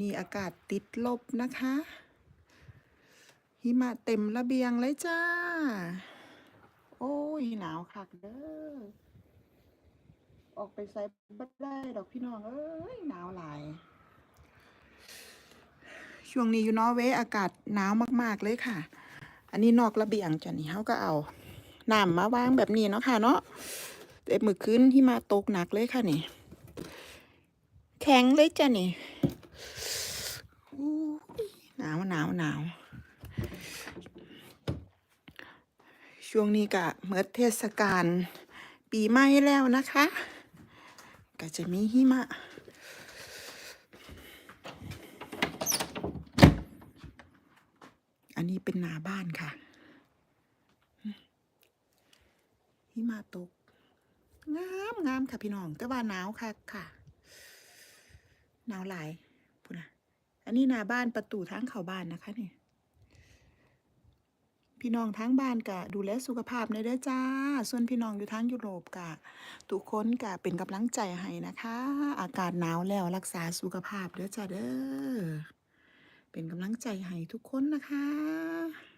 นี่อากาศติดลบนะคะ หิมะเต็มระเบียงเลยจ้า โอ้ยหนาวคักเด้อ ออกไปใส่บัดได้ดอกพี่น้อง เอ้ยหนาวหลาย ช่วงนี้อยู่นอเวอากาศหนาวมาก ๆ เลยค่ะ อันนี้นอกระเบียงจ้ะนี่เขาก็เอาน้ำมาวางแบบนี้เนาะค่ะเนาะแต่มือคืนที่มาตกหนักเลยค่ะนี่ แข็งเลยจ้ะนี่อู้ย หนาวหนาวช่วงนี้ก็เมื่อเทศกาลปีใหม่แล้วนะคะ ก็จะมีหิมะอันนี้เป็นหนาบ้านค่ะหิมะตก งามงามค่ะพี่น้อง แต่ว่าหนาวค่ะค่ะ หนาวหลาย อันนี้หนาบ้านประตูทางเข้าบ้านนะคะนี่พี่น้องทั้งบ้านกะดูแลสุขภาพในเด้อจ้า ส่วนพี่น้องอยู่ทั้งยุโรปกะทุกคนกะเป็นกำลังใจให้นะคะ อากาศหนาวแล้วรักษาสุขภาพเด้อจ้าเด้อ เป็นกำลังใจให้ทุกคนนะคะ